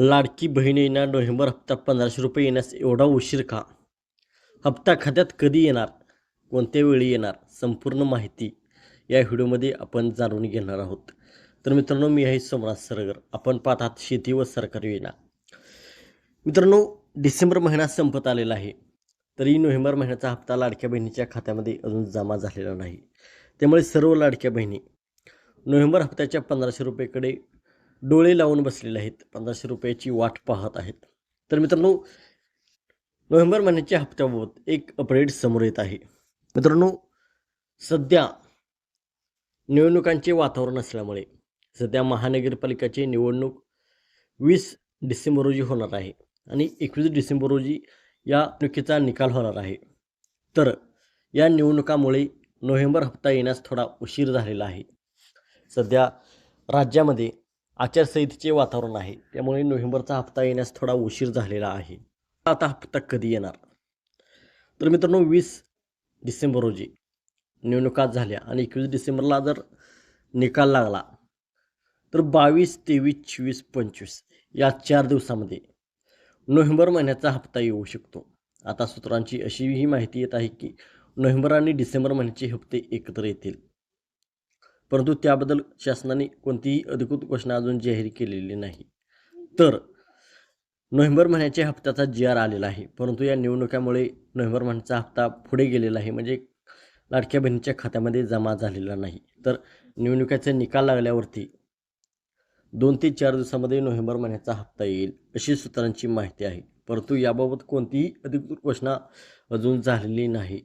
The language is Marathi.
लाडकी बहिणींना नोव्हेंबर हप्ता पंधराशे रुपये येण्यास एवढा उशीर का? हप्ता खात्यात कधी येणार? कोणत्या वेळी येणार? संपूर्ण माहिती या व्हिडिओमध्ये आपण जाणून घेणार आहोत. तर मित्रांनो मी आहे सोमनाथ सरगर. आपण पाहत आहात शेती व सरकारी योजना. मित्रांनो डिसेंबर महिना संपत आलेला आहे. तरी नोव्हेंबर महिन्याचा हप्ता लाडक्या बहिणीच्या खात्यामध्ये अजून जमा झालेला नाही. त्यामुळे सर्व लाडक्या बहिणी नोव्हेंबर हप्त्याच्या पंधराशे रुपयेकडे डोळे लावून बसलेले आहेत. पंधराशे रुपयाची वाट पाहत आहेत. तर मित्रांनो नोव्हेंबर महिन्याच्या हप्त्याबाबत एक अपडेट समोर येत आहे. मित्रांनो सध्या निवडणुकांचे वातावरण असल्यामुळे सध्या महानगरपालिकाची निवडणूक वीस डिसेंबर रोजी होणार आहे आणि एकवीस डिसेंबर रोजी या निवडणुकीचा निकाल होणार आहे. तर या निवडणुकामुळे नोव्हेंबर हप्ता येण्यास थोडा उशीर झालेला आहे. सध्या राज्यामध्ये आचारसंहितेचे वातावरण आहे. त्यामुळे नोव्हेंबरचा हप्ता येण्यास थोडा उशीर झालेला आहे. आता हप्ता कधी येणार? तर मित्रांनो वीस डिसेंबर रोजी निवडणुका झाल्या आणि एकवीस डिसेंबरला जर निकाल लागला तर बावीस तेवीस चोवीस पंचवीस या चार दिवसामध्ये नोव्हेंबर महिन्याचा हप्ता येऊ शकतो. आता सूत्रांची अशीही माहिती येत आहे की नोव्हेंबर आणि डिसेंबर महिन्याचे हप्ते एकत्र येतील. परंतु त्याबद्दल शासनाने कोणतीही अधिकृत घोषणा अजून जाहीर केलेली नाही. तर नोव्हेंबर महिन्याच्या हप्त्याचा जी आर आलेला आहे. परंतु या निवडणुकामुळे नोव्हेंबर महिन्याचा हप्ता पुढे गेलेला आहे. म्हणजे लाडक्या बहिणीच्या खात्यामध्ये जमा झालेला नाही. तर निवडणुकीचा निकाल लागल्यावरती दोन ते चार दिवसामध्ये नोव्हेंबर महिन्याचा हप्ता येईल अशी सूत्रांची माहिती आहे. परंतु याबाबत कोणतीही अधिकृत घोषणा अजून झालेली नाही.